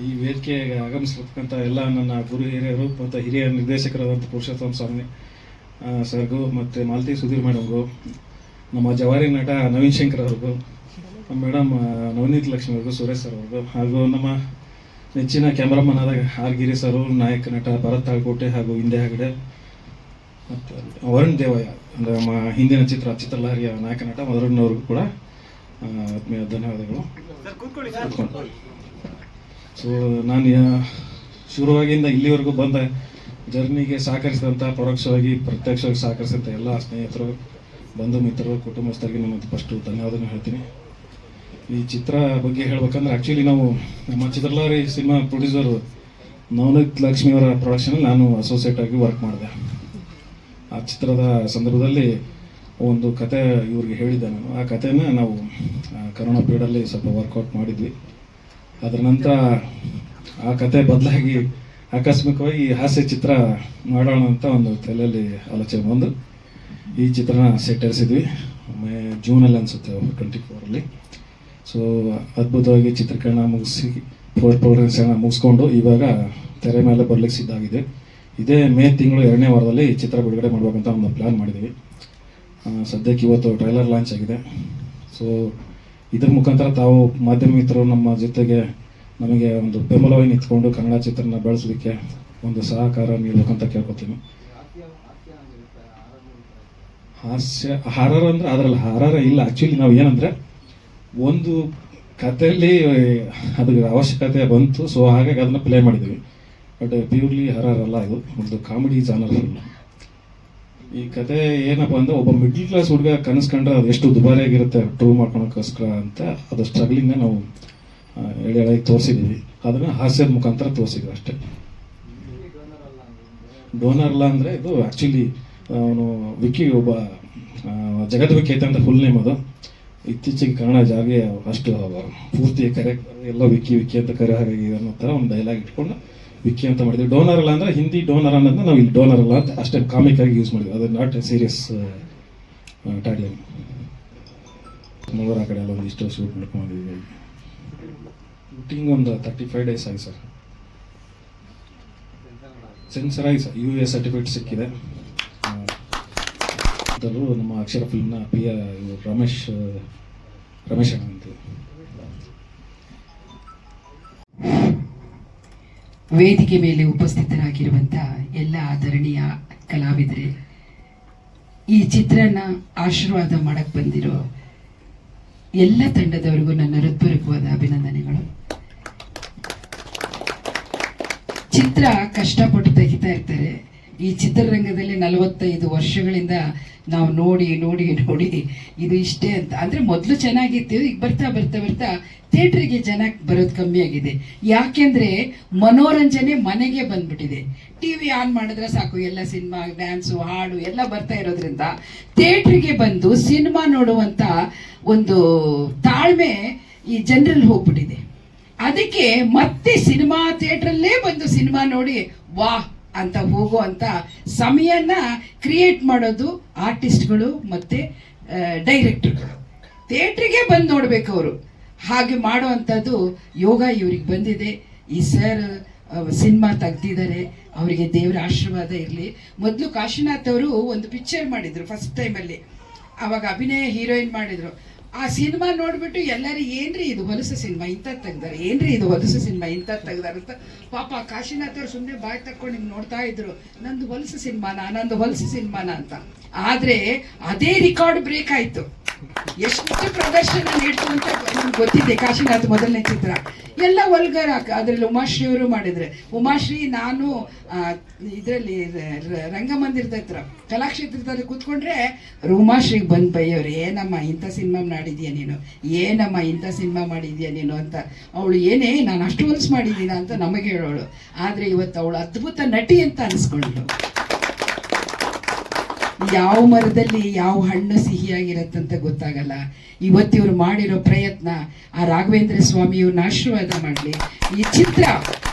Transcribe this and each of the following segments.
ಈ ವೇದಿಕೆಗೆ ಆಗಮಿಸಿರ್ತಕ್ಕಂಥ ಎಲ್ಲ ನನ್ನ ಗುರು ಹಿರಿಯರು ಮತ್ತು ಹಿರಿಯ ನಿರ್ದೇಶಕರಾದಂಥ ಪುರುಷೋತ್ತಮ ಸ್ವಾಮಿ ಸರ್ಗು ಮತ್ತು ಮಾಲತಿ ಸುಧೀರ್ ಮೇಡಮ್ಗೂ ನಮ್ಮ ಜವಾರಿ ನಟ ನವೀನ್ ಶಂಕರ್ ಅವ್ರಿಗೂ ನಮ್ಮ ಮೇಡಮ್ ನವನೀತ್ ಲಕ್ಷ್ಮಿ ಅವ್ರಿಗೂ ಸುರೇಶ್ ಸರ್ ಅವ್ರಿಗೂ ಹಾಗೂ ನಮ್ಮ ನೆಚ್ಚಿನ ಕ್ಯಾಮ್ರಾಮನ್ ಆದ ಆರ್ ಗಿರಿ ಸರ್ ನಾಯಕ ನಟ ಭರತ್ ತಾಳ್ಕೋಟೆ ಹಾಗೂ ಹಿಂದೆ ಹೆಗಡೆ ಮತ್ತು ವರುಣ್ ದೇವಯ್ಯ ಅಂದರೆ ನಮ್ಮ ಹಿಂದಿನ ಚಿತ್ರ ಚಿತ್ರಲಹರಿಯ ನಾಯಕ ನಟ ಮದರಣ್ಣವ್ರಿಗೂ ಕೂಡ ಆತ್ಮೀಯ ಧನ್ಯವಾದಗಳು. ಸೊ ನಾನು ಶುರುವಾಗಿಂದ ಇಲ್ಲಿವರೆಗೂ ಬಂದ ಜರ್ನಿಗೆ ಸಹಕರಿಸಿದಂಥ ಪರೋಕ್ಷವಾಗಿ, ಪ್ರತ್ಯಕ್ಷವಾಗಿ ಸಹಕರಿಸಿದಂಥ ಎಲ್ಲ ಸ್ನೇಹಿತರು, ಬಂಧು ಮಿತ್ರರು, ಕುಟುಂಬಸ್ಥರಿಗೆ ನಾನು ಫಸ್ಟು ಧನ್ಯವಾದನೂ ಹೇಳ್ತೀನಿ. ಈ ಚಿತ್ರ ಬಗ್ಗೆ ಹೇಳ್ಬೇಕಂದ್ರೆ ಆ್ಯಕ್ಚುಲಿ ನಾವು ನಮ್ಮ ಚಿತ್ರಲಾರಿ ಸಿನಿಮಾ ಪ್ರೊಡ್ಯೂಸರು ನವನೀತ್ ಲಕ್ಷ್ಮಿಯವರ ಪ್ರೊಡಕ್ಷನಲ್ಲಿ ನಾನು ಅಸೋಸಿಯೇಟ್ ಆಗಿ ವರ್ಕ್ ಮಾಡಿದೆ. ಆ ಚಿತ್ರದ ಸಂದರ್ಭದಲ್ಲಿ ಒಂದು ಕತೆ ಇವ್ರಿಗೆ ಹೇಳಿದ್ದೆ ನಾನು. ಆ ಕಥೆನ ನಾವು ಕರೋನಾ ಪೀರಿಯಡಲ್ಲಿ ಸ್ವಲ್ಪ ವರ್ಕೌಟ್ ಮಾಡಿದ್ವಿ. ಅದರ ನಂತರ ಆ ಕತೆ ಬದಲಾಗಿ ಆಕಸ್ಮಿಕವಾಗಿ ಹಾಸ್ಯ ಚಿತ್ರ ಮಾಡೋಣ ಅಂತ ಒಂದು ತಲೆಯಲ್ಲಿ ಆಲೋಚನೆ ಬಂದು ಈ ಚಿತ್ರನ ಸೆಟ್ಟರಿಸಿದ್ವಿ ಮೇ ಜೂನಲ್ಲಿ ಅನಿಸುತ್ತೆ ಟ್ವೆಂಟಿ ಫೋರಲ್ಲಿ ಸೊ ಅದ್ಭುತವಾಗಿ ಚಿತ್ರೀಕರಣ ಮುಗಿಸಿ ಫೋರ್ ಪ್ರೋಗ್ರಾಮ್ಸ್ ಎಲ್ಲ ಮುಗಿಸ್ಕೊಂಡು ಇವಾಗ ತೆರೆ ಮೇಲೆ ಬರ್ಲಿಕ್ಕೆ ಸಿದ್ಧ ಆಗಿದೆ. ಇದೇ ಮೇ ತಿಂಗಳು ಎರಡನೇ ವಾರದಲ್ಲಿ ಚಿತ್ರ ಬಿಡುಗಡೆ ಮಾಡಬೇಕಂತ ಒಂದು ಪ್ಲ್ಯಾನ್ ಮಾಡಿದ್ದೀವಿ. ಸದ್ಯಕ್ಕೆ ಇವತ್ತು ಟ್ರೈಲರ್ ಲಾಂಚ್ ಆಗಿದೆ. ಸೊ ಇದ್ರ ಮುಖಾಂತರ ತಾವು ಮಾಧ್ಯಮ ಮಿತ್ರರು ನಮ್ಮ ಜೊತೆಗೆ ನಮಗೆ ಒಂದು ಬೆಂಬಲವಾಗಿ ನಿಂತ್ಕೊಂಡು ಕನ್ನಡ ಚಿತ್ರನ ಬೆಳೆಸಲಿಕ್ಕೆ ಒಂದು ಸಹಕಾರ ನೀಡಬೇಕಂತ ಕೇಳ್ಕೊತೀನಿ. ಹಾಸ್ಯ, ಹಾರರ್ ಅಂದರೆ ಅದರಲ್ಲಿ, ಹರರ ಇಲ್ಲ. ಆ್ಯಕ್ಚುಲಿ ನಾವು ಏನಂದ್ರೆ ಒಂದು ಕಥೆಯಲ್ಲಿ, ಅದಕ್ಕೆ ಅವಶ್ಯಕತೆ ಬಂತು ಸೊ ಹಾಗಾಗಿ ಅದನ್ನು ಪ್ಲೇ ಮಾಡಿದ್ದೀವಿ ಬಟ್ ಪ್ಯೂರ್ಲಿ ಅಲ್ಲ ಇದು. ಒಂದು ಕಾಮಿಡಿ ಜಾನರ್ ಈ ಕತೆ ಏನಪ್ಪ ಅಂದ್ರೆ ಒಬ್ಬ ಮಿಡ್ಲ್ ಕ್ಲಾಸ್ ಹುಡುಗ ಕನಸ್ಕೊಂಡ್ರೆ ಅದು ಎಷ್ಟು ದುಬಾರಿಯಾಗಿರುತ್ತೆ ಟ್ರೂ ಮಾಡ್ಕೊಳಕ್ಕೋಸ್ಕರ ಅಂತ ಅದು ಸ್ಟ್ರಗ್ಲಿಂಗ್ನ ನಾವು ಎಳೆ ತೋರಿಸಿದೀವಿ ತೋರಿಸಿದ್ದೀವಿ. ಅದನ್ನ ಹಾಸ್ಯದ ಮುಖಾಂತರ ತೋರಿಸಿದ್ವಿ ಅಷ್ಟೇ. ಡೋನರ್ ಅಲ್ಲ ಅಂದರೆ ಇದು ಆ್ಯಕ್ಚುಲಿ ಅವನು ವಿಕ್ಕಿ ಒಬ್ಬ ಜಗತ್ ವಿಖ್ಯಾತ ಅಂತ ಫುಲ್ ನೇಮ್ ಅದು. ಇತ್ತೀಚೆಗೆ ಕನ್ನಡ ಜಾಗೆ ಅಷ್ಟು ಪೂರ್ತಿ ಕರೆ, ಎಲ್ಲ ವಿಕ್ಕಿ ವಿಕ್ಕಿ ಅಂತ ಕರೆ ಹಾಗಾಗಿ ಅನ್ನೋ ಥರ ಒಂದು ಡೈಲಾಗ್ ಇಟ್ಕೊಂಡು ವಿಕ್ಕಿ ಅಂತ ಮಾಡಿದ್ವಿ ಡೋನರ್ ಅಲ್ಲ ಅಂದರೆ ಹಿಂದಿ ಡೋನರ್ ಅನ್ನೋದನ್ನ ನಾವು ಇಲ್ಲಿ ಡೋನರ್ ಅಲ್ಲ ಅಂತ ಅಷ್ಟೇ ಕಾಮಿಕ್ ಆಗಿ ಯೂಸ್ ಮಾಡಿದ್ವಿ. ಅದು not a serious tagline Mangaluru ಆ ಕಡೆ ಎಲ್ಲ ಒಂದಿಷ್ಟು ಶೂಟ್ ಮಾಡ್ಕೊಂಡಿದ್ವಿ ಶೂಟಿಂಗ್ ಒಂದು ತರ್ಟಿ ಫೈವ್ ಡೇಸ್ ಆಗಿ ಸರ್. ಸೆನ್ಸರ್ ಆಗಿ ಸರ್. ಯು ಎ ಸರ್ಟಿಫಿಕೇಟ್ ಸಿಕ್ಕಿದೆ. ನಮ್ಮ ಅಕ್ಷರ ಫಿಲ್ಮ್ನ ಪಿ ರಮೇಶ್ ರಮೇಶ್ ಅಣ್ಣ ಅಂತ ವೇದಿಕೆ ಮೇಲೆ ಉಪಸ್ಥಿತರಾಗಿರುವಂತಹ ಎಲ್ಲ ಆಧರಣೀಯ ಕಲಾವಿದರೆ, ಈ ಚಿತ್ರನ ಆಶೀರ್ವಾದ ಮಾಡಕ್ ಬಂದಿರೋ ಎಲ್ಲ ತಂಡದವರಿಗೂ ನನ್ನ ಹೃತ್ಪೂರ್ವಕವಾದ ಅಭಿನಂದನೆಗಳು. ಚಿತ್ರ ಕಷ್ಟಪಟ್ಟು ತೆಗಿತಾ ಇರ್ತಾರೆ. ಈ ಚಿತ್ರರಂಗದಲ್ಲಿ ನಲವತ್ತೈದು ವರ್ಷಗಳಿಂದ ನಾವು ನೋಡಿ ನೋಡಿ ನೋಡಿ, ಇದು ಇಷ್ಟೇ ಅಂತ. ಅಂದ್ರೆ ಮೊದಲು ಚೆನ್ನಾಗಿತ್ತು, ಈಗ ಬರ್ತಾ ಬರ್ತಾ ಬರ್ತಾ ಥಿಯೇಟ್ರಿಗೆ ಜನ ಬರೋದು ಕಮ್ಮಿ ಆಗಿದೆ. ಯಾಕೆಂದ್ರೆ ಮನೋರಂಜನೆ ಮನೆಗೆ ಬಂದ್ಬಿಟ್ಟಿದೆ. ಟಿ ವಿ ಆನ್ ಮಾಡಿದ್ರೆ ಸಾಕು, ಎಲ್ಲ ಸಿನಿಮಾ ಡ್ಯಾನ್ಸು ಹಾಡು ಎಲ್ಲ ಬರ್ತಾ ಇರೋದ್ರಿಂದ ಥಿಯೇಟ್ರಿಗೆ ಬಂದು ಸಿನಿಮಾ ನೋಡುವಂತ ಒಂದು ತಾಳ್ಮೆ ಈ ಜನರಲ್ಲಿ ಹೋಗ್ಬಿಟ್ಟಿದೆ. ಅದಕ್ಕೆ ಮತ್ತೆ ಸಿನಿಮಾ ಥಿಯೇಟ್ರಲ್ಲೇ ಬಂದು ಸಿನಿಮಾ ನೋಡಿ, ವಾಹ್ ಅಂತ ಹೋಗುವಂತ ಸಮಯನ ಕ್ರಿಯೇಟ್ ಮಾಡೋದು ಆರ್ಟಿಸ್ಟ್ಗಳು ಮತ್ತೆ ಡೈರೆಕ್ಟರ್ಗಳು ಥಿಯೇಟ್ರಿಗೆ ಬಂದು ನೋಡಬೇಕು ಅವರು. ಹಾಗೆ ಮಾಡುವಂಥದ್ದು ಯೋಗ ಇವ್ರಿಗೆ ಬಂದಿದೆ. ಈ ಸರ್ ಸಿನಿಮಾ ತೆಗ್ದಿದ್ದಾರೆ. ಅವರಿಗೆ ದೇವರ ಆಶೀರ್ವಾದ ಇರಲಿ. ಮೊದಲು ಕಾಶಿನಾಥ್ ಅವರು ಒಂದು ಪಿಕ್ಚರ್ ಮಾಡಿದರು ಫಸ್ಟ್ ಟೈಮಲ್ಲಿ ಅವಾಗ ಅಭಿನಯ ಹೀರೋಯಿನ್ ಮಾಡಿದ್ರು. ಆ ಸಿನಿಮಾ ನೋಡ್ಬಿಟ್ಟು ಎಲ್ಲರೂ, ಏನ್ರಿ ಇದು ಹೊಲಸು ಸಿನಿಮಾ ಇಂಥ ತೆಗ್ದಾರೆ, ಏನ್ರಿ ಇದು ಹೊಲಸು ಸಿನಿಮಾ ಇಂಥ ತೆಗ್ದಾರೆ ಅಂತ. ಪಾಪ ಕಾಶಿನಾಥ್ ಅವ್ರು ಸುಮ್ಮನೆ ಬಾಯ್ ತಕ್ಕೊಂಡು ಹಿಂಗ್ ನೋಡ್ತಾ ಇದ್ರು, ನಂದು ಹೊಲಸು ಸಿನಿಮಾನ, ನಂದು ಹೊಲಸು ಸಿನಿಮಾನ ಅಂತ. ಆದ್ರೆ ಅದೇ ರೆಕಾರ್ಡ್ ಬ್ರೇಕ್ ಆಯ್ತು. ಎಷ್ಟು ಪ್ರದರ್ಶನ ನೀಡ್ತು ಅಂತ ನಿಮ್ಗೆ ಗೊತ್ತಿದೆ. ಕಾಶಿನಾಥ್ ಮೊದಲನೇ ಚಿತ್ರ. ಎಲ್ಲ ಒಲ್ಗರ್ ಅದರಲ್ಲಿ ಉಮಾಶ್ರೀ ಅವರು ಮಾಡಿದ್ರೆ. ಉಮಾಶ್ರೀ, ನಾನು ಇದರಲ್ಲಿ ರಂಗಮಂದಿರದ ಹತ್ರ, ಕಲಾಕ್ಷೇತ್ರದಲ್ಲಿ ಕೂತ್ಕೊಂಡ್ರೆ ಉಮಾಶ್ರೀಗೆ ಬಂದ್ ಬೈಯವ್ರು ಏನಮ್ಮ ಇಂಥ ಸಿನಿಮಾ ಮಾಡಿದ್ಯಾ ನೀನು? ಏನಮ್ಮ ಇಂಥ ಸಿನಿಮಾ ಮಾಡಿದ್ಯಾ ನೀನು? ಅಂತ. ಅವಳು, ಏನೇ, ನಾನು ಅಷ್ಟು ಹೊಲ್ಸ್ ಮಾಡಿದ್ದೀನ? ಅಂತ ನಮಗೆ ಹೇಳೋಳು. ಆದ್ರೆ ಇವತ್ತು ಅವಳು ಅದ್ಭುತ ನಟಿ ಅಂತ ಅನಿಸ್ಕೊಂಡ್ಳು. ಯಾವ ಮರದಲ್ಲಿ ಯಾವ ಹಣ್ಣು ಸಿಹಿಯಾಗಿರತ್ತಂತ ಗೊತ್ತಾಗಲ್ಲ. ಇವತ್ತಿವರು ಮಾಡಿರೋ ಪ್ರಯತ್ನ ಆ ರಾಘವೇಂದ್ರ ಸ್ವಾಮಿಯವ್ರನ್ನ ಆಶೀರ್ವಾದ ಮಾಡಲಿ. ಈ ಚಿತ್ರ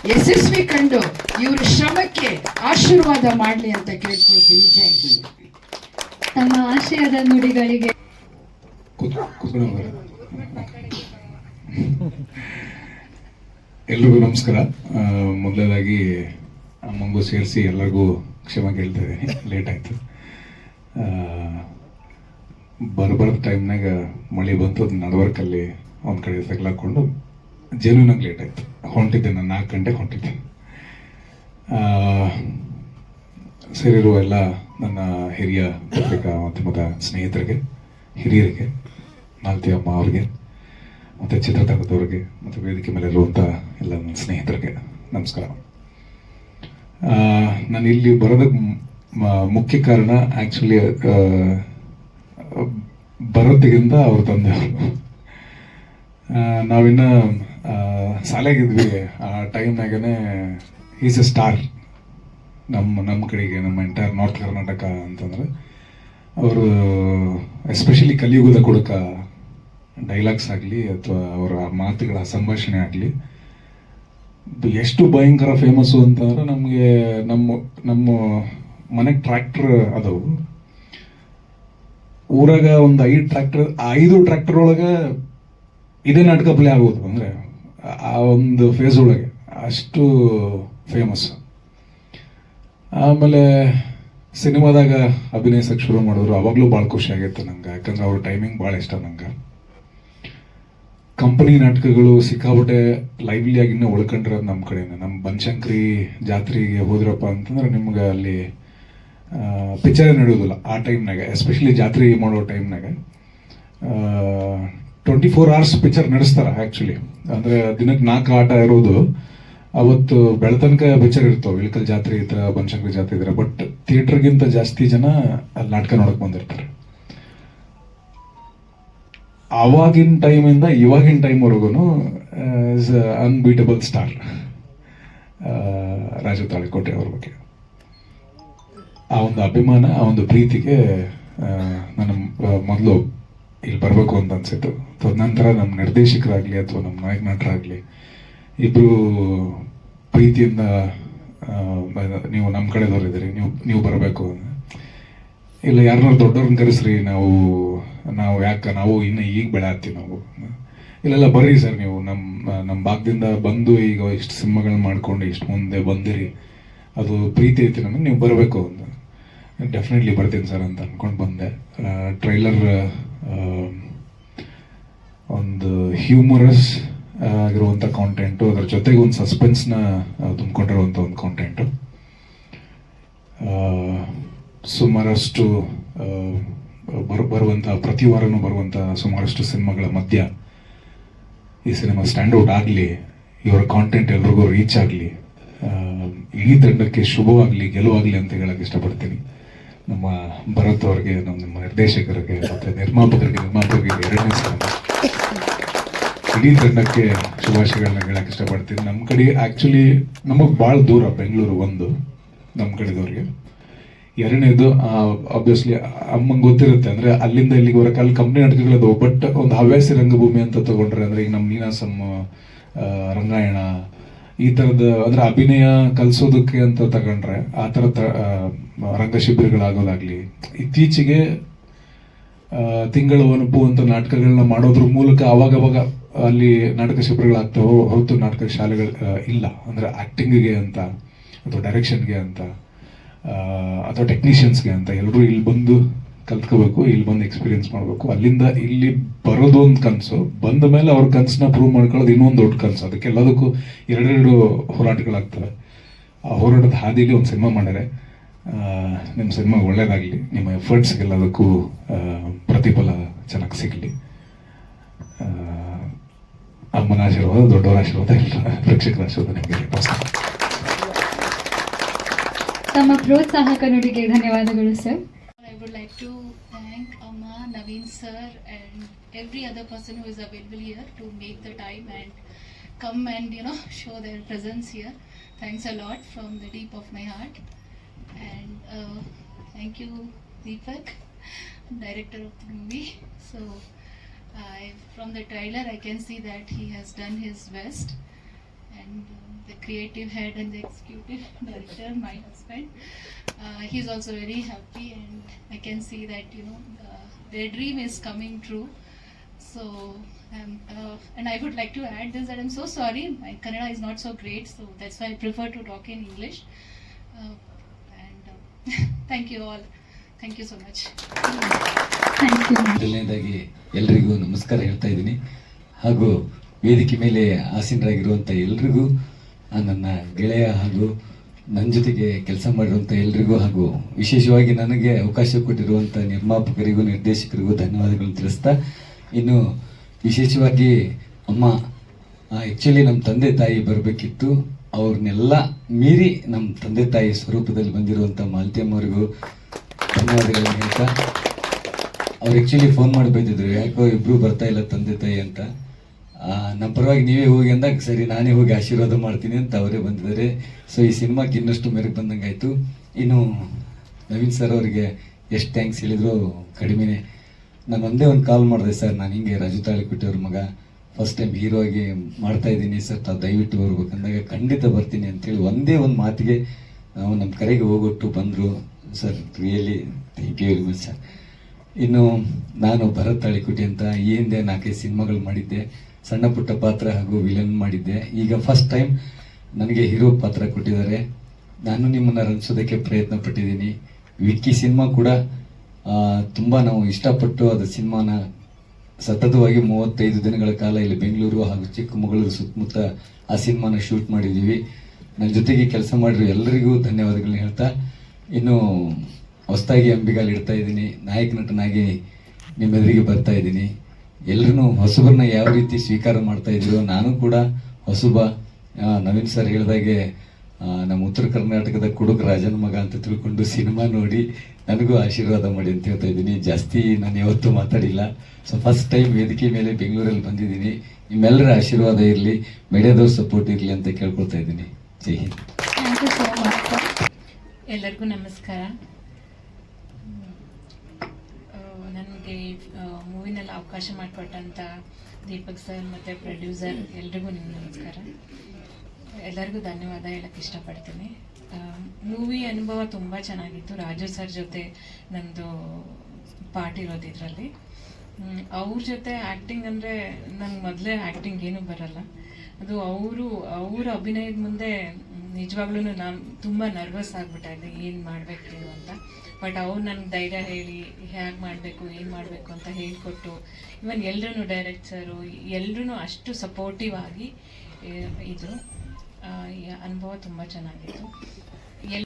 ಯಶಸ್ವಿ ಕಂಡು ಇವ್ರ ಶ್ರಮಕ್ಕೆ ಆಶೀರ್ವಾದ ಮಾಡಲಿ ಅಂತ ಕೇಳ್ಕೊಳ್ತೀನಿ. ಜೈ ಹಿಂದ್. ತಮ್ಮ ಆಶಯದ ನುಡಿಗಳಿಗೆ ಎಲ್ರಿಗೂ ನಮಸ್ಕಾರ. ಆ, ಮೊದಲನೇದಾಗಿ ಅಮ್ಮಂಗೂ ಸೇರಿಸಿ ಎಲ್ಲರಿಗೂ ಕ್ಷಮ ಕೇಳ್ತಾ ಇದ್ದೀನಿ. ಲೇಟ್ ಆಯಿತು. ಬರಬರದ ಟೈಮ್ನಾಗ ಮಳೆ ಬಂತು ಅದು ನಡವರ್ಕಲ್ಲಿ ಒಂದು ಕಡೆ ತಗ್ಲಾಕೊಂಡು ಜೇನುನಾಗಿ ಲೇಟ್ ಆಯಿತು. ಹೊಂಟಿದ್ದೆ ನಾನು ನಾಲ್ಕು ಗಂಟೆಗೆ ಹೊಂಟಿದ್ದೆ. ಸೇರಿರುವ ಎಲ್ಲ ನನ್ನ ಹಿರಿಯ ಪತ್ರಿಕಾ ಮಾಧ್ಯಮದ ಸ್ನೇಹಿತರಿಗೆ, ಹಿರಿಯರಿಗೆ ಮಾಲತಿ ಅಮ್ಮ ಅವ್ರಿಗೆ, ಮತ್ತು ಚಿತ್ರತಂಡದವ್ರಿಗೆ, ಮತ್ತು ವೇದಿಕೆ ಮೇಲೆ ಇರುವಂಥ ಎಲ್ಲ ನನ್ನ ಸ್ನೇಹಿತರಿಗೆ ನಮಸ್ಕಾರ. ನಾನು ಇಲ್ಲಿ ಬರೋದಕ್ಕೆ ಮುಖ್ಯ ಕಾರಣ ಆ್ಯಕ್ಚುಲಿ ಬರೋದಿಗಿಂತ ಅವ್ರ ತಂದೆ ನಾವಿನ್ನ ಆ, ಶಾಲೆಗಿದ್ವಿ. ಆ ಟೈಮ್ನಾಗೇ ಈಸ್ ಎ ಸ್ಟಾರ್ ನಮ್ಮ ನಮ್ಮ ಕಡೆಗೆ ನಮ್ಮ ಎಂಟೈರ್ ನಾರ್ತ್ ಕರ್ನಾಟಕ ಅಂತಂದ್ರೆ ಅವರು ಎಸ್ಪೆಷಲಿ ಕಲಿಯುಗದ ಕೊಡಕ ಡೈಲಾಗ್ಸ್ ಆಗಲಿ ಅಥವಾ ಅವರ ಮಾತುಗಳ ಸಂಭಾಷಣೆ ಆಗಲಿ ಎಷ್ಟು ಭಯಂಕರ ಫೇಮಸ್ಸು ಅಂತಂದ್ರೆ ನಮಗೆ ನಮ್ಮ ನಮ್ಮ ಮನೆಗೆ ಟ್ರ್ಯಾಕ್ಟರ್ ಅದಾವು ಊರಾಗ ಒಂದು ಐದು ಟ್ರ್ಯಾಕ್ಟರ್ ಐದು ಟ್ರ್ಯಾಕ್ಟರ್ ಒಳಗೆ ಇದೇ ನಾಟಕ ಪ್ಲೇ ಆಗೋದು ಅಂದರೆ ಆ ಒಂದು ಫೇಸ್ ಒಳಗೆ. ಅಷ್ಟು ಫೇಮಸ್ ಆಮೇಲೆ ಸಿನಿಮಾದಾಗ ಅಭಿನಯಿಸಕ್ಕೆ ಶುರು ಮಾಡಿದ್ರು. ಅವಾಗಲೂ ಭಾಳ ಖುಷಿ ಆಗಿತ್ತು ನಂಗೆ. ಯಾಕಂದ್ರೆ ಅವ್ರ ಟೈಮಿಂಗ್ ಭಾಳ ಇಷ್ಟ ನಂಗೆ. ಕಂಪನಿ ನಾಟಕಗಳು ಸಿಕ್ಕಾಪಟ್ಟೆ ಲೈವ್ಲಿ ಆಗಿ ಇನ್ನೂ ಉಳ್ಕೊಂಡಿರೋದು ನಮ್ಮ ಕಡೆಯಿಂದ. ನಮ್ಮ ಬನಶಂಕರಿ ಜಾತ್ರೆಗೆ ಹೋದ್ರಪ್ಪ ಅಂತಂದ್ರೆ ನಿಮ್ಗೆ ಅಲ್ಲಿ ಪಿಕ್ಚರೇ ನಡೆಯೋದಿಲ್ಲ ಆ ಟೈಮ್ನಾಗ ಎಸ್ಪೆಷಲಿ ಜಾತ್ರೆ ಮಾಡೋ ಟೈಮ್ನಾಗ. ಟ್ವೆಂಟಿ ಫೋರ್ ಅವರ್ಸ್ ಪಿಕ್ಚರ್ ನಡೆಸ್ತಾರೆ ಆ್ಯಕ್ಚುಲಿ ಅಂದರೆ ದಿನಕ್ಕೆ ನಾಲ್ಕು ಆಟ ಇರೋದು. ಅವತ್ತು ಬೆಳತನಕ ಪಿಕ್ಚರ್ ಇರ್ತಾವೆ, ಇಳಕಲ್ ಜಾತ್ರೆ ಈ ಥರ ಬನಶಂಕರಿ ಜಾತ್ರೆ ಇದ್ರೆ ಬಟ್ ಥಿಯೇಟ್ರ್ಗಿಂತ ಜಾಸ್ತಿ ಜನ ಅಲ್ಲಿ ನಾಟಕ ನೋಡಕ್ಕೆ ಬಂದಿರ್ತಾರೆ. ಆವಾಗಿನ ಟೈಮಿಂದ ಇವಾಗಿನ ಟೈಮ್ವರೆಗೂ is unbeatable star Raju Talikote ಅವ್ರ ಬಗ್ಗೆ. ಆ ಒಂದು ಅಭಿಮಾನ, ಆ ಒಂದು ಪ್ರೀತಿಗೆ ನನ್ನ ಮೊದಲು ಇಲ್ಲಿ ಬರಬೇಕು ಅಂತ ಅನ್ಸಿತ್ತು. ತದನಂತರ ನಮ್ಮ ನಿರ್ದೇಶಕರಾಗಲಿ ಅಥವಾ ನಮ್ಮ ನಾಯಕ ನಟರಾಗಲಿ ಇಬ್ಬರು ಪ್ರೀತಿಯಿಂದ ನೀವು ನಮ್ಮ ಕಡೆದವ್ರು ಇದ್ದೀರಿ, ನೀವು ನೀವು ಬರಬೇಕು ಇಲ್ಲ, ಯಾರನ್ನಾರು ದೊಡ್ಡವ್ರನ್ನ ಕರೆಸ್ರಿ, ನಾವು ನಾವು ಯಾಕೆ, ನಾವು ಇನ್ನು ಈಗ ಬೆಳೆ ನಾವು. ಇಲ್ಲೆಲ್ಲ ಬರ್ರಿ ಸರ್ ನೀವು, ನಮ್ಮ ನಮ್ಮ ಭಾಗದಿಂದ ಬಂದು ಈಗ ಇಷ್ಟು ಸಿನಿಮಾಗಳನ್ನ ಮಾಡ್ಕೊಂಡು ಇಷ್ಟು ಮುಂದೆ ಬಂದಿರಿ, ಅದು ಪ್ರೀತಿ ಐತಿ ನಮಗೆ, ನೀವು ಬರಬೇಕು ಅಂತ. ಡೆಫಿನೆಟ್ಲಿ ಬರ್ತೀನಿ ಸರ್ ಅಂತ ಅಂದ್ಕೊಂಡು ಬಂದೆ. ಟ್ರೈಲರ್ ಒಂದು ಹ್ಯೂಮರಸ್ ಆಗಿರುವಂಥ ಕಾಂಟೆಂಟು ಅದರ ಜೊತೆಗೆ ಒಂದು ಸಸ್ಪೆನ್ಸ್ನ ತುಂಬಿಕೊಂಡಿರುವಂಥ ಒಂದು ಕಾಂಟೆಂಟು ಸುಮಾರಷ್ಟು ಬರ್ ಬರ ಬರುವಂಥ ಪ್ರತಿ ವಾರನೂ ಬರುವಂಥ ಸುಮಾರಷ್ಟು ಸಿನಿಮಾಗಳ ಮಧ್ಯ ಈ ಸಿನಿಮಾ ಸ್ಟ್ಯಾಂಡೌಟ್ ಆಗಲಿ, ಇವರ ಕಾಂಟೆಂಟ್ ಎಲ್ರಿಗೂ ರೀಚ್ ಆಗಲಿ ಇಡೀ ತಂಡಕ್ಕೆ ಶುಭವಾಗಲಿ, ಗೆಲುವಾಗಲಿ ಅಂತ ಹೇಳಕ್ಕೆ ಇಷ್ಟಪಡ್ತೀನಿ. ನಮ್ಮ ಭರತ್ ಅವ್ರಿಗೆ ನಮ್ಮ ನಮ್ಮ ನಿರ್ದೇಶಕರಿಗೆ ಮತ್ತು ನಿರ್ಮಾಪಕರಿಗೆ ನಿರ್ಮಾಪಕರಿಗೆ ಎರಡನೇ ಸ್ಥಾನ. ಇಡೀ ತಂಡಕ್ಕೆ ಶುಭಾಶಯಗಳನ್ನ ಹೇಳಕ್ಕೆ ಇಷ್ಟಪಡ್ತೀನಿ. ನಮ್ಮ ಕಡೆ ಆ್ಯಕ್ಚುಲಿ ನಮಗೆ ಭಾಳ ದೂರ ಬೆಂಗಳೂರು ಒಂದು ನಮ್ಮ ಕಡೆದವ್ರಿಗೆ. ಎರಡನೇದು ಆಬ್ವಿಯಸ್ಲಿ ಅಮ್ಮಂಗೆ ಗೊತ್ತಿರುತ್ತೆ ಅಂದ್ರೆ ಅಲ್ಲಿಂದ ಇಲ್ಲಿಗೆ ಬರೋಕೆ ಅಲ್ಲಿ ಕಂಪ್ನಿ ನಡ್ಕೊಳ್ಳೋದು ಬಟ್ ಒಂದು ಹವ್ಯಾಸಿ ರಂಗಭೂಮಿ ಅಂತ ತಗೊಂಡ್ರೆ ಅಂದ್ರೆ ಈಗ ನಮ್ಮ ನೀನಾಸಂ ಆ, ರಂಗಾಯಣ ಈ ಥರದ ಅಂದ್ರೆ ಅಭಿನಯ ಕಲಿಸೋದಕ್ಕೆ ಅಂತ ತಗೊಂಡ್ರೆ ಆ ಥರ ತ- ರಂಗ ಶಿಬಿರಗಳಾಗೋದಾಗ್ಲಿ ಇತ್ತೀಚೆಗೆ ತಿಂಗಳ ಒನಪು ಅಂತ ನಾಟಕಗಳನ್ನ ಮಾಡೋದ್ರ ಮೂಲಕ ಅವಾಗವಾಗ ಅಲ್ಲಿ ನಾಟಕ ಶಿಬಿರಗಳಾಗ್ತಾವೆ ಹೊರತು ನಾಟಕ ಶಾಲೆಗಳು ಇಲ್ಲ. ಅಂದ್ರೆ ಆಕ್ಟಿಂಗ್ಗೆ ಅಂತ, ಅಥವಾ ಡೈರೆಕ್ಷನ್ಗೆ ಅಂತ ಅಥವಾ ಟೆಕ್ನಿಷಿಯನ್ಸ್ಗೆ ಅಂತ ಎಲ್ಲರೂ ಇಲ್ಲಿ ಬಂದು ಕಲ್ತ್ಕೋಬೇಕು, ಇಲ್ಲಿ ಬಂದು ಎಕ್ಸ್ಪೀರಿಯನ್ಸ್ ಮಾಡಬೇಕು. ಅಲ್ಲಿಂದ ಇಲ್ಲಿ ಬರೋದು ಒಂದು ಕನಸು, ಬಂದ ಮೇಲೆ ಅವ್ರ ಕನಸನ್ನ ಪ್ರೂವ್ ಮಾಡ್ಕೊಳ್ಳೋದು ಇನ್ನೊಂದು ದೊಡ್ಡ ಕನಸು. ಅದಕ್ಕೆ ಎಲ್ಲದಕ್ಕೂ ಎರಡೆರಡು ಹೋರಾಟಗಳಾಗ್ತವೆ. ಆ ಹೋರಾಟದ ಹಾದಿಲಿ ಒಂದು ಸಿನಿಮಾ ಮಾಡ್ಯಾರೆ ನಿಮ್ಮ ಸಿನಿಮಾ ಒಳ್ಳೇದಾಗಲಿ, ನಿಮ್ಮ ಎಫರ್ಟ್ಸ್ಗೆಲ್ಲದಕ್ಕೂ ಪ್ರತಿಫಲ ಚೆನ್ನಾಗಿ ಸಿಗಲಿ. ಅಮ್ಮನ ಆಶೀರ್ವಾದ, ದೊಡ್ಡವರ ಆಶೀರ್ವಾದ, ಎಲ್ಲ ಪ್ರೇಕ್ಷಕರ ಆಶೀರ್ವಾದ ನಿಮಗೆ ತಮ್ಮ ಪ್ರೋತ್ಸಾಹಕ ನುಡಿಗೆ ಧನ್ಯವಾದಗಳು sir. To thank Amma, Naveen sir, and every other person who is available here to make the time and come and you know show their presence here. Thanks a lot from the deep of my heart, and uh, thank you, Deepak, director of the movie. So, I from the trailer, I can see that he has done his best and uh, the creative head and the executive director, my husband, uh, he's also very happy, and I can see that you know uh, their dream is coming true. So, um, uh, and I would like to add this that I'm so sorry, my Kannada is not so great, so that's why I prefer to talk in English. Uh, and uh, thank you all. Thank you so much. Thank you ಮೊದಲನೇದಾಗಿ ಎಲ್ರಿಗೂ ನಮಸ್ಕಾರ ಹೇಳ್ತಾ ಇದ್ದೀನಿ ಹಾಗೂ ವೇದಿಕೆ ಮೇಲೆ ಆಸೀನರಾಗಿರುವಂಥ ಎಲ್ರಿಗೂ ಆ ನನ್ನ ಗೆಳೆಯ ಹಾಗೂ ನನ್ನ ಜೊತೆಗೆ ಕೆಲಸ ಮಾಡಿರುವಂಥ ಎಲ್ರಿಗೂ ಹಾಗೂ ವಿಶೇಷವಾಗಿ ನನಗೆ ಅವಕಾಶ ಕೊಟ್ಟಿರುವಂಥ ನಿರ್ಮಾಪಕರಿಗೂ, ನಿರ್ದೇಶಕರಿಗೂ ಧನ್ಯವಾದಗಳನ್ನು ತಿಳಿಸ್ತಾ, ಇನ್ನು ವಿಶೇಷವಾಗಿ ಅಮ್ಮ ಆ್ಯಕ್ಚುಲಿ ನಮ್ಮ ತಂದೆ ತಾಯಿ ಬರಬೇಕಿತ್ತು. ಅವ್ರನ್ನೆಲ್ಲ ಮೀರಿ ನಮ್ಮ ತಂದೆ ತಾಯಿ ಸ್ವರೂಪದಲ್ಲಿ ಬಂದಿರುವಂಥ ಮಾಲ್ತಿಯಮ್ಮವ್ರಿಗೂ ಧನ್ಯವಾದಗಳನ್ನು ಹೇಳ್ತಾ, ಅವ್ರು ಆ್ಯಕ್ಚುಲಿ ಫೋನ್ ಮಾಡಿ ಬೈದಿದ್ರು, ಯಾಕೋ ಇಬ್ರು ಬರ್ತಾ ಇಲ್ಲ ತಂದೆ ತಾಯಿ ಅಂತ. ನಮ್ಮ ಪರವಾಗಿ ನೀವೇ ಹೋಗಿ ಅಂದಾಗ ಸರಿ, ನಾನೇ ಹೋಗಿ ಆಶೀರ್ವಾದ ಮಾಡ್ತೀನಿ ಅಂತ ಅವರೇ ಬಂದಿದ್ದಾರೆ. ಸೊ ಈ ಸಿನಿಮಾಕ್ಕೆ ಇನ್ನಷ್ಟು ಮೇರೆಗೆ ಬಂದಂಗೆ ಆಯಿತು ಇನ್ನು ನವೀನ್ ಸರ್ ಅವರಿಗೆ ಎಷ್ಟು ಥ್ಯಾಂಕ್ಸ್ ಹೇಳಿದ್ರು ಕಡಿಮೆನೇ. ನಾನು ಒಂದೇ ಒಂದು ಕಾಲ್ ಮಾಡಿದೆ, ಸರ್, ನಾನು ಹಿಂಗೆ ರಾಜು ತಾಳಿಕುಟ್ಟಿಯವ್ರ ಮಗ. ಫಸ್ಟ್ ಟೈಮ್ ಹೀರೋ ಆಗಿ ಮಾಡ್ತಾ ಇದ್ದೀನಿ, ಸರ್, ತಾವು ದಯವಿಟ್ಟು ಬರ್ಬೇಕಂದಾಗ ಖಂಡಿತ ಬರ್ತೀನಿ ಅಂತೇಳಿ ಒಂದೇ ಒಂದು ಮಾತಿಗೆ ನಾವು ನಮ್ಮ ಕರೆಗೆ ಹೋಗೊಟ್ಟು ಬಂದರು. Sir really thank you very much sir. ಇನ್ನು ನಾನು ಭರತ್ ತಾಳಿಕುಟಿ ಅಂತ ಹಿಂದೆ ನಾಲ್ಕೈದು ಸಿನಿಮಾಗಳು ಮಾಡಿದ್ದೆ. ಸಣ್ಣ ಪುಟ್ಟ ಪಾತ್ರ ಹಾಗೂ ವಿಲನ್ ಮಾಡಿದ್ದೆ. ಈಗ ಫಸ್ಟ್ ಟೈಮ್ ನನಗೆ ಹೀರೋ ಪಾತ್ರ ಕೊಟ್ಟಿದ್ದಾರೆ. ನಾನು ನಿಮ್ಮನ್ನು ರಂಜಿಸೋದಕ್ಕೆ ಪ್ರಯತ್ನ ಪಟ್ಟಿದ್ದೀನಿ. ವಿಕ್ಕಿ ಸಿನಿಮಾ ಕೂಡ ತುಂಬ ನಾವು ಇಷ್ಟಪಟ್ಟು ಅದು ಸಿನಿಮಾನ ಸತತವಾಗಿ ಮೂವತ್ತೈದು ದಿನಗಳ ಕಾಲ ಇಲ್ಲಿ ಬೆಂಗಳೂರು ಹಾಗೂ ಚಿಕ್ಕಮಗಳೂರು ಸುತ್ತಮುತ್ತ ಆ ಸಿನಿಮಾನ ಶೂಟ್ ಮಾಡಿದ್ದೀವಿ. ನನ್ನ ಜೊತೆಗೆ ಕೆಲಸ ಮಾಡಿರೋ ಎಲ್ಲರಿಗೂ ಧನ್ಯವಾದಗಳನ್ನ ಹೇಳ್ತಾ, ಇನ್ನು ಹೊಸದಾಗಿ ಅಂಬಿಗಾಲಿಡ್ತಾ ಇದ್ದೀನಿ. ನಾಯಕ ನಟನಾಗಿ ನಿಮ್ಮೆದುರಿಗೆ ಬರ್ತಾ ಇದ್ದೀನಿ. ಎಲ್ಲರೂ ಹೊಸಬರನ್ನ ಯಾವ ರೀತಿ ಸ್ವೀಕಾರ ಮಾಡ್ತಾ ಇದ್ರು ನಾನು ಕೂಡ ಹೊಸಬ. ನವೀನ್ ಸರ್ ಹೇಳಿದಾಗೆ ನಮ್ಮ ಉತ್ತರ ಕರ್ನಾಟಕದ ಕುಡುಕ ರಾಜನ ಮಗ ಅಂತ ತಿಳ್ಕೊಂಡು ಸಿನಿಮಾ ನೋಡಿ ನನಗೂ ಆಶೀರ್ವಾದ ಮಾಡಿ ಅಂತ ಹೇಳ್ತಾ ಇದ್ದೀನಿ. ಜಾಸ್ತಿ ನಾನು ಯಾವತ್ತೂ ಮಾತಾಡಿಲ್ಲ. ಸೊ ಫಸ್ಟ್ ಟೈಮ್ ವೇದಿಕೆ ಮೇಲೆ ಬೆಂಗಳೂರಲ್ಲಿ ಬಂದಿದ್ದೀನಿ. ನಿಮ್ಮೆಲ್ಲರ ಆಶೀರ್ವಾದ ಇರಲಿ, ಮೀಡಿಯಾದವ್ರ ಸಪೋರ್ಟ್ ಇರಲಿ ಅಂತ ಕೇಳ್ಕೊಳ್ತಾ ಇದ್ದೀನಿ. ಜೈ ಹಿಂದ್. ಎಲ್ಲರಿಗೂ ನಮಸ್ಕಾರ. ನನಗೆ ಮೂವಿನಲ್ಲಿ ಅವಕಾಶ ಮಾಡಿಕೊಟ್ಟಂಥ ದೀಪಕ್ ಸರ್ ಮತ್ತು ಪ್ರೊಡ್ಯೂಸರ್ ಎಲ್ರಿಗೂ ನಿಮ್ಮ ನಮಸ್ಕಾರ. ಎಲ್ಲರಿಗೂ ಧನ್ಯವಾದ ಹೇಳಕ್ಕೆ ಇಷ್ಟಪಡ್ತೀನಿ. ಮೂವಿ ಅನುಭವ ತುಂಬ ಚೆನ್ನಾಗಿತ್ತು. ರಾಜು ಸರ್ ಜೊತೆ ನಂದು ಪಾರ್ಟ್ ಇರೋದು ಇದರಲ್ಲಿ. ಅವ್ರ ಜೊತೆ ಆ್ಯಕ್ಟಿಂಗ್ ಅಂದರೆ ನಂಗೆ ಮೊದಲೇ ಆ್ಯಕ್ಟಿಂಗ್ ಏನೂ ಬರಲ್ಲ. ಅದು ಅವರು, ಅವ್ರ ಅಭಿನಯದ ಮುಂದೆ ನಿಜವಾಗ್ಲೂ ನಾನು ತುಂಬ ನರ್ವಸ್ ಆಗ್ಬಿಟ್ಟೆ ಇದೆ ಏನು ಮಾಡಬೇಕು ಅಂತ. ಬಟ್ ಅವ್ರು ನನಗೆ ಧೈರ್ಯ ಹೇಳಿ ಹೇಗೆ ಮಾಡಬೇಕು, ಏನು ಮಾಡಬೇಕು ಅಂತ ಹೇಳಿಕೊಟ್ಟು ಇವನ್ ಎಲ್ಲರೂ ಡೈರೆಕ್ಟರು ಎಲ್ಲರೂ ಅಷ್ಟು ಸಪೋರ್ಟಿವ್ ಆಗಿ ಈ ಅನುಭವ ತುಂಬ ಚೆನ್ನಾಗಿತ್ತು. ಎಲ್